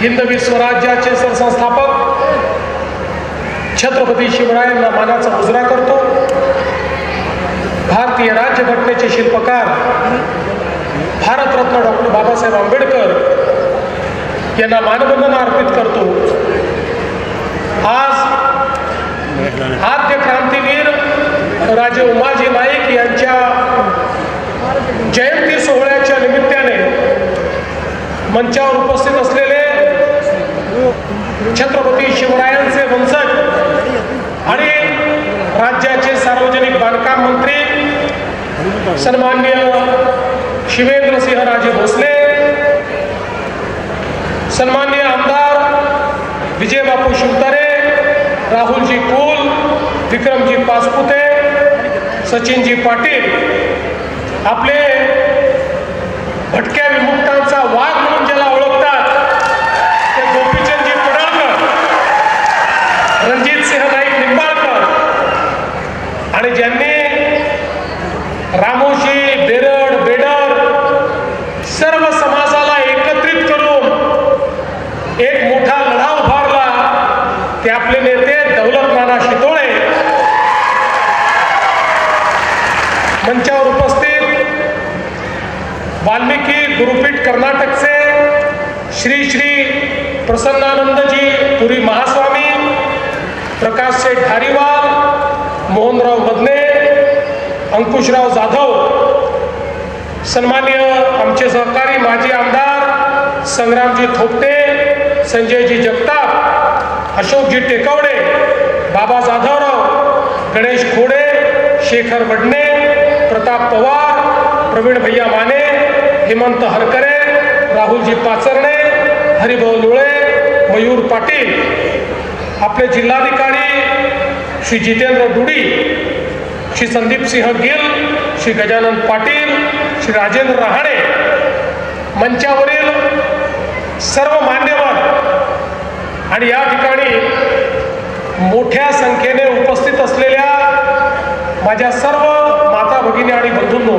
हिंदवी स्वराज्याचे सरसंस्थापक छत्रपती शिवरायांना मानाचा मुजरा करतो. भारतीय राज्यघटनेचे शिल्पकार भारतरत्न डॉक्टर बाबासाहेब आंबेडकर यांना मानवंदना अर्पित करतो. आज आद्य क्रांतीवीर राजे उमाजी नाईक यांच्या जयंती सोहळ्याच्या निमित्ताने मंचावर उपस्थित असलेले छत्रपती शिवरायांचे वंशज आणि राज्याचे सार्वजनिक बांधकाम मंत्री सन्मान्य शिवेंद्रसिंह राजे भोसले सन्मान्य आमदार विजयबापू शिवतारे राहुलजी कुल विक्रमजी पासपुते सचिनजी पाटील आपले भटक्या विमुक्ता आणि ज्यांनी रामोशी बेरड बेडर सर्व समाजाला एकत्रित करून एक मोठा लढा उभारला ते आपले नेते दौलत नाना शितोळे मंचावर उपस्थित वाल्मिकी गुरुपीठ कर्नाटकचे श्री श्री प्रसन्नानंदजी पुरी महास्वामी प्रकाश शेठ धारीवाल मोहनराव बदने अंकुशराव जाधव सन्मान्य आमचे सहकारी माजी आमदार संग्रामजी थोपटे संजयजी जगताप अशोकजी टेकवडे बाबा जाधवराव गणेश खोडे शेखर बडणे प्रताप पवार प्रवीण भैया माने हेमंत हरकरे राहुलजी पाचरणे हरिभाऊ लुळे मयूर पाटील. आपले जिल्हाधिकारी श्री जितेंद्र डुडी श्री संदीप सिंह गिल श्री गजानन पाटील श्री राजेंद्र रहाणे मंचावरील सर्व मान्यवर आणि या ठिकाणी मोठ्या संख्येने उपस्थित असलेल्या माझ्या सर्व माता भगिनी आणि बंधूंनो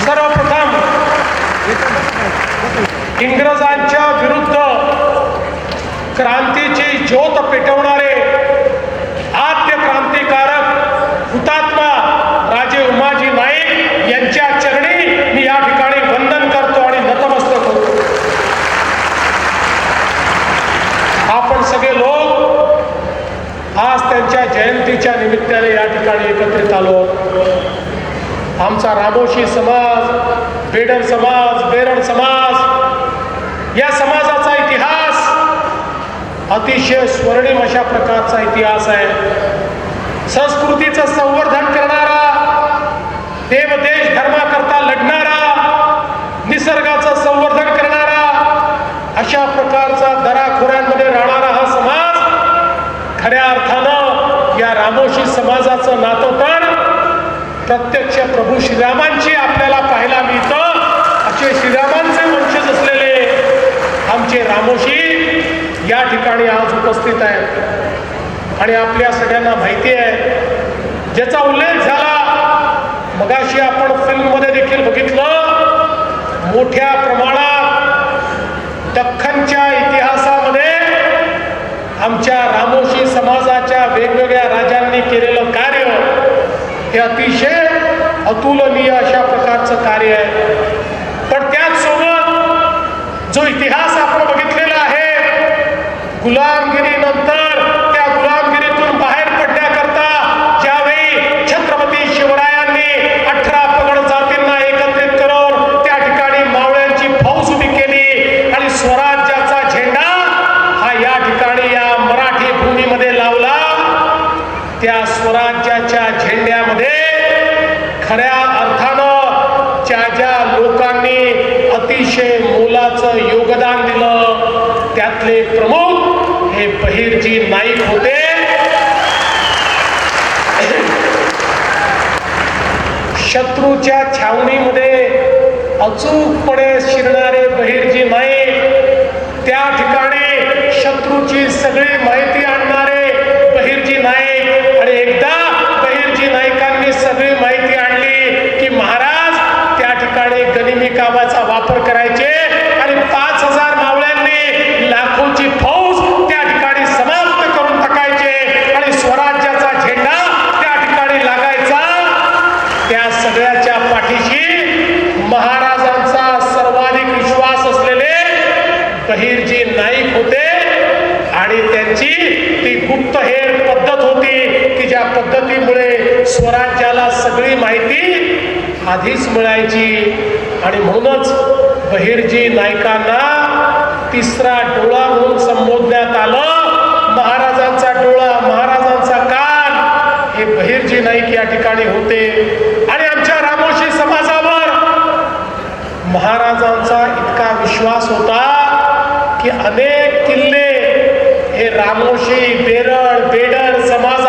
सर्वप्रथम इंग्रजांच्या विरुद्ध क्रांतीची ज्योत पेटवणारे आद्य क्रांतिकारक हुतात्मा राजे उमाजी नाईक यांच्या चरणी मी या ठिकाणी वंदन करतो आणि नतमस्तक होतो आपण सगळे लोक आज त्यांच्या जयंतीच्या निमित्ताने या ठिकाणी आलो आमचा रामोशी समाज बेडर समाज बेरण समाज या समाजाचा इतिहास अतिशय स्वर्णिम अशा प्रकारचा इतिहास आहे. संस्कृतीचं संवर्धन करणारा देवदेश धर्माकरता लढणारा निसर्गाचं संवर्धन करणारा अशा प्रकारचा दराखोऱ्यांमध्ये राहणारा हा समाज खऱ्या अर्थानं या रामोशी समाजाचं नातं तर प्रत्यक्ष प्रभू श्रीरामांची आपल्याला पाहायला मिळतं. असे श्रीरामांचे वंशज असलेले आमचे रामोशी या ठिकाणी आज उपस्थित आहेत. आणि आपल्या सगळ्यांना माहिती आहे ज्याचा उल्लेख झाला मगाशी आपण फिल्ममध्ये देखील बघितलं मोठ्या प्रमाणात दख्खनच्या इतिहासामध्ये आमच्या रामोशी समाजाच्या वेगवेगळ्या राजांनी केलेलं कार्य हे अतिशय अतुलनीय अशा प्रकारचं कार्य आहे. पण त्याचसोबत जो इतिहास आपण बघितलेला आहे गुलामगिरी त्या गुलामगिरीतून बाहेर पडण्याकरता ज्यावेळी छत्रपती शिवरायांनी अठरा पगड जातींना एकत्रित करून त्या ठिकाणी मावळ्यांची फौज उभी केली आणि स्वराज्याचा झेंडा हा या ठिकाणी या मराठी भूमीमध्ये लावला त्या स्वराज्याच्या झेंड्यामध्ये खऱ्या अर्थानं ज्या ज्या लोकांनी अतिशय मोलाचं योगदान दिलं त्यातले प्रमुख हे बहिर्जी नाईक होते छावणीमध्ये अचूकपणे शिरणारे बहिर्जी माई त्या ठिकाणी शत्रूची सगळी माहिती आणणारे बहिर्जी नाईक आणि एकदा बहिर्जी नाईकांनी सगळी माहिती आणली की महाराज त्या ठिकाणी गनिमी कामाचा वापर करायचा आणि पाच हजार मावळ्यांनी लाखोची फौज त्या ठिकाणी समाप्त करून टाकायचे आणि स्वराज्याचा झेंडा त्या ठिकाणी लागायचा त्या सगळ्याच्या पाठीशी महाराजांचा सर्वाधिक विश्वास असलेले बहिर्जी नाईक होते आणि त्यांची ती गुप्तहेर पद्धत होती की ज्या पद्धतीमुळे स्वराज्याला सगळी माहिती आधीच मिळायची. आणि म्हणूनच बहिर्जी नायकांना तिसरा डोळा म्हणून संबोधण्यात आलं. महाराजांचा डोळा महाराजांचा कान हे बहिर्जी नाईक या ठिकाणी होते. आणि आमच्या रामोशी समाजावर महाराजांचा इतका विश्वास होता की अनेक किल्ले हे रामोशी बेरळ बेडर समाज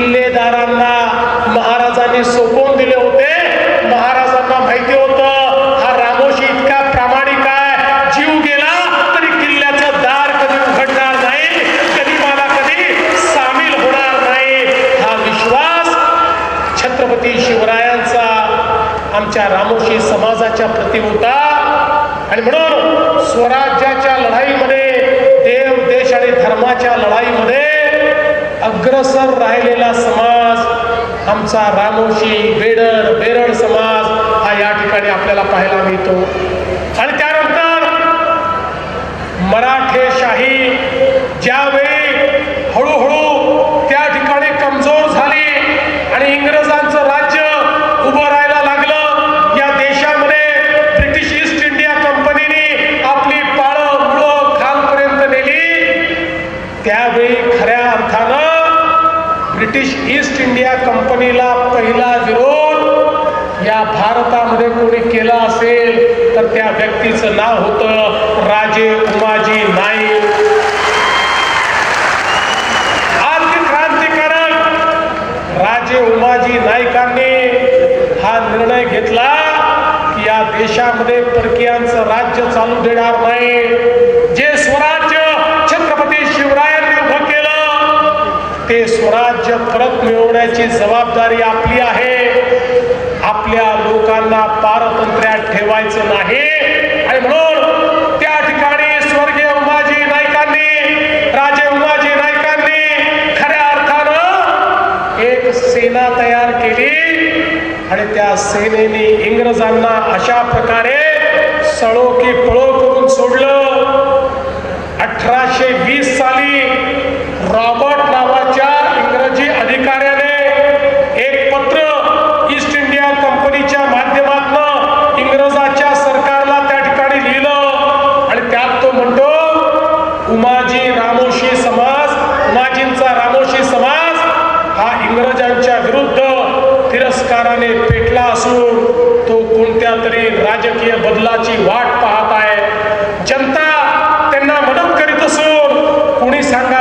किल्लेदारांना महाराजांनी सोपवून दिले होते. महाराजांना माहिती होतं हा रामोशी इतका प्रामाणिक आहे. जीव गेला तरी किल्ल्याचं दार कधी उघडणार नाही कधी मला कधी सामील होणार नाही. हा विश्वास छत्रपती शिवरायांचा आमच्या रामोशी समाजाच्या प्रती होता. आणि म्हणून स्वराज्याच्या लढाईमध्ये देव देश आणि धर्माच्या लढाईमध्ये अग्रसर राहिलेला समाज आमचा रामोशी बेडर बेरड समाज हा या ठिकाणी आपल्याला पाहायला मिळतो. आणि त्यानंतर मराठेशाही ज्या हळूहळू त्या ठिकाणी कमजोर झाली आणि इंग्रजांचं राज्य उभं राहायला लागलं या देशामध्ये ब्रिटिश ईस्ट इंडिया कंपनीने आपली पाळं मुळं खालपर्यंत नेली त्यावेळी खऱ्या अर्थानं ब्रिटिश ईस्ट इंडिया कंपनीला पहिला विरोध या भारतामध्ये कोणी केला असेल तर त्या व्यक्तीचं नाव होतं राजे उमाजी नाईक आद्य क्रांतिकारक राजे उमाजी नाईकांनी हा निर्णय घेतला की या देशामध्ये परकीयांचं राज्य चालू देणार नाही. जे स्वराज्य छत्रपती शिवरायांनी उभं केलं ते स्वराज्य परत मिळवण्याची जबाबदारी आपली आहे. आपल्या लोकांना पारतंत्र्यात ठेवायचं नाही.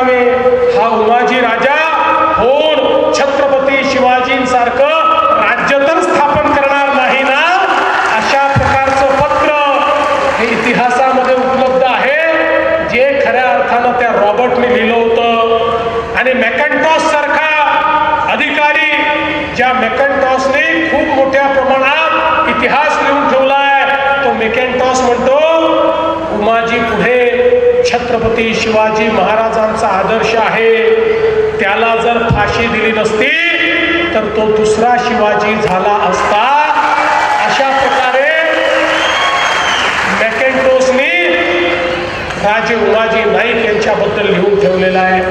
grave छत्रपती शिवाजी महाराजांचा आदर्श आहे. त्याला जर फाशी दिली नसती तर तो दुसरा शिवाजी झाला असता. अशा प्रकारे मॅकेंटोसनी राजे उमाजी नाईक यांच्याबद्दल लिहून ठेवलेला आहे.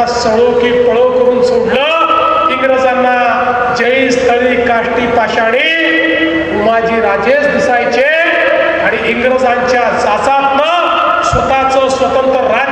त्यांना सळो की पळो करून सोडलं. इंग्रजांना जळी स्थळी काष्टी पाषाणी उमाजी राजेश दिसायचे. आणि इंग्रजांच्या सासातनं स्वतःच स्वतंत्र राज्य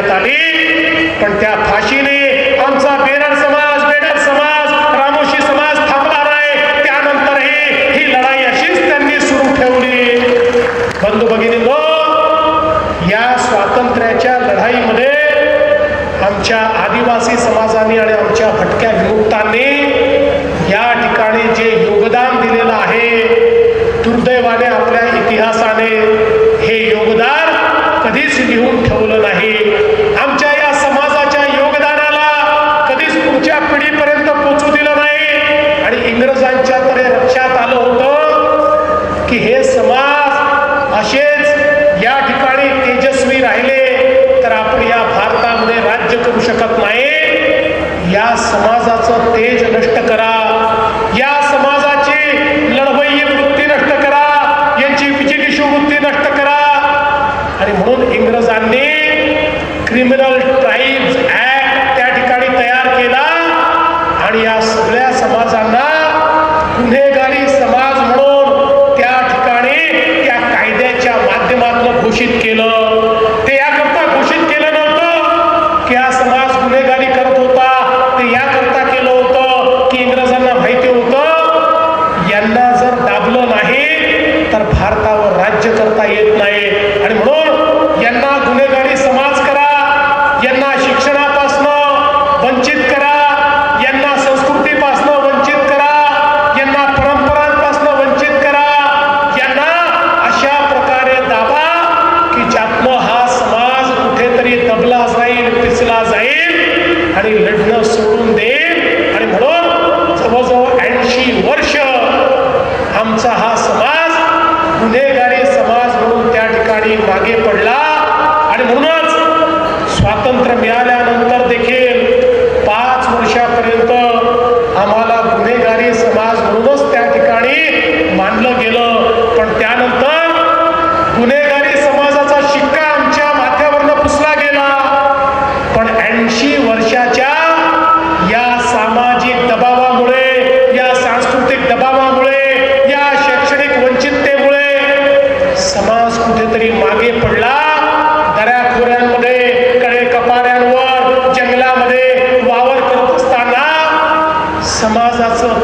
देण्यात आली पण त्या फाशीने समाजाचं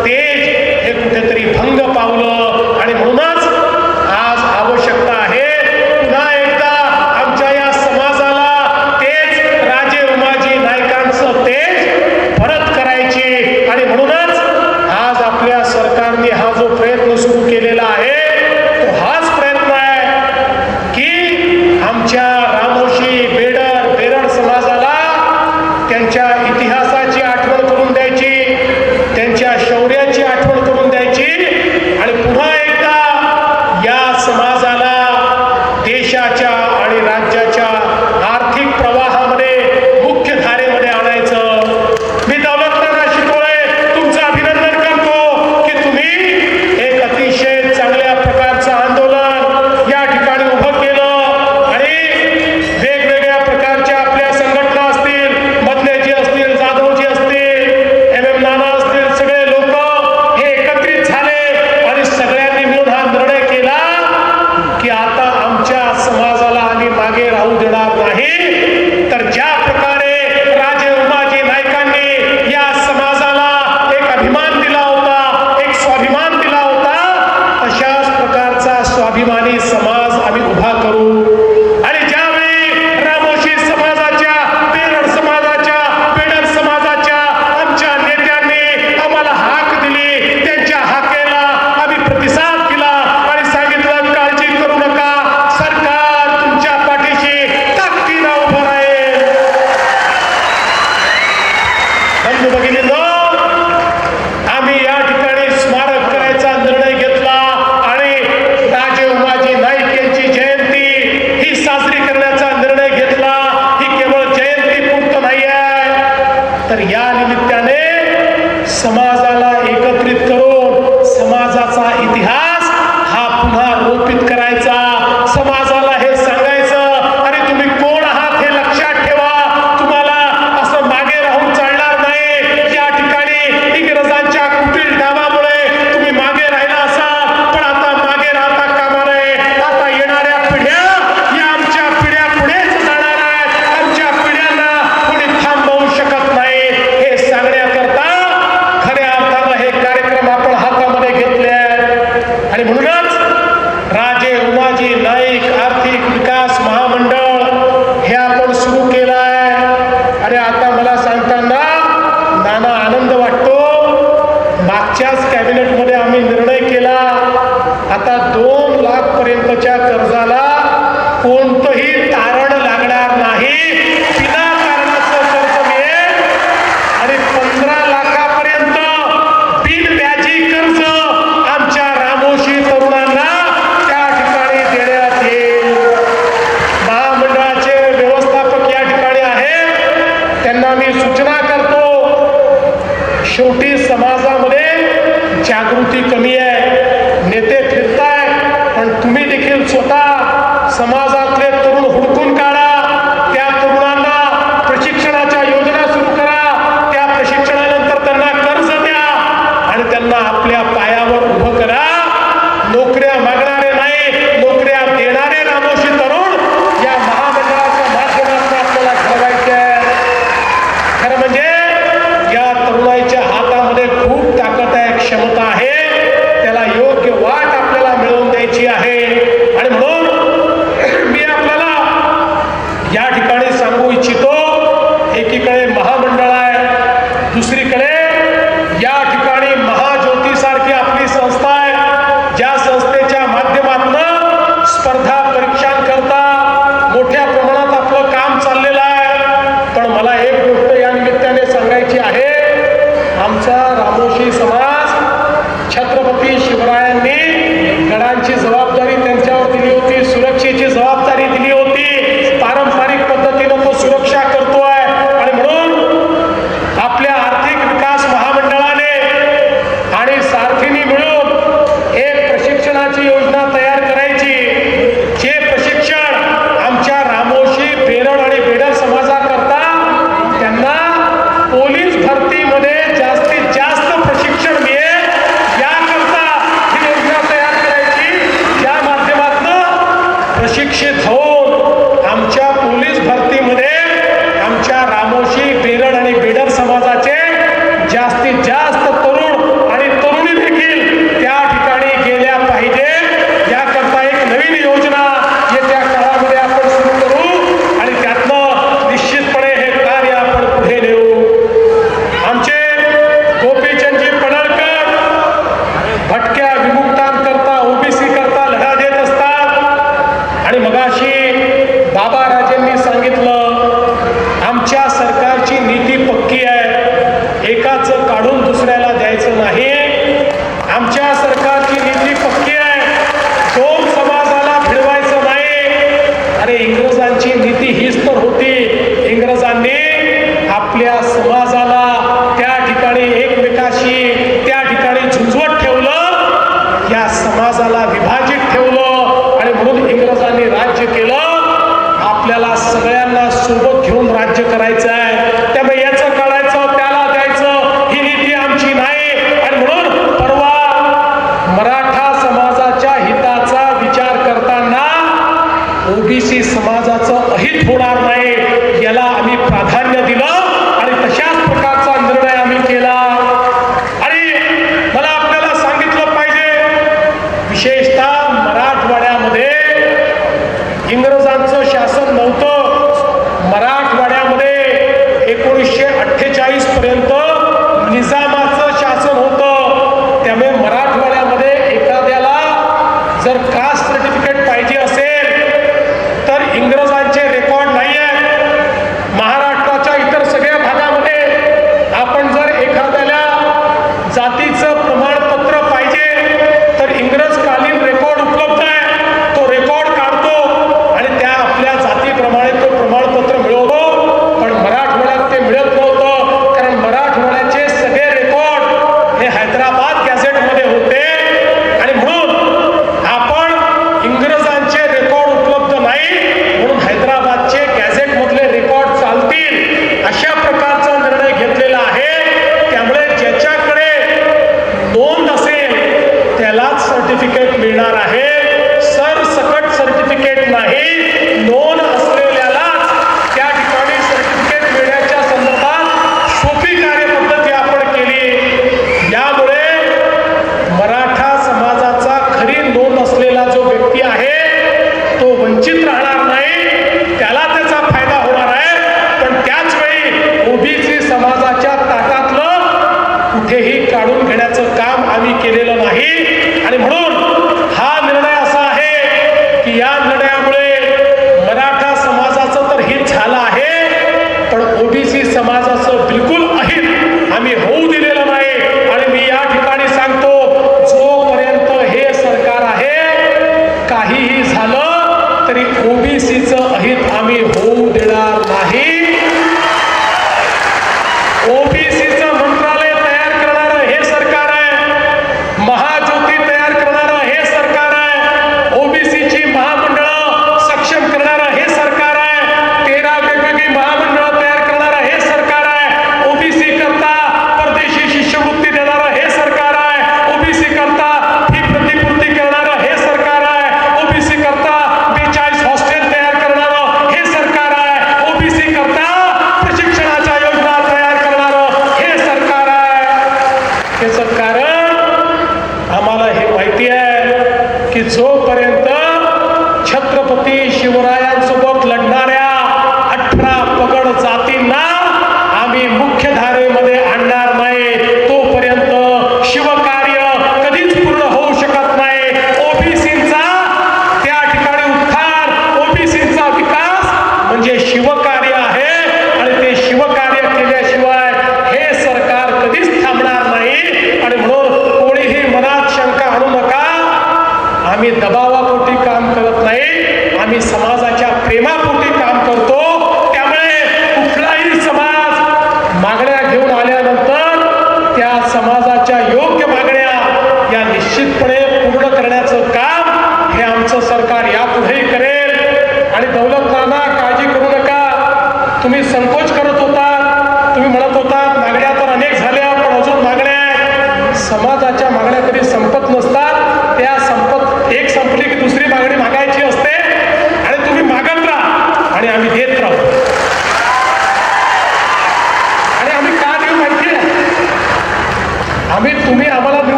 स्वतः समाजात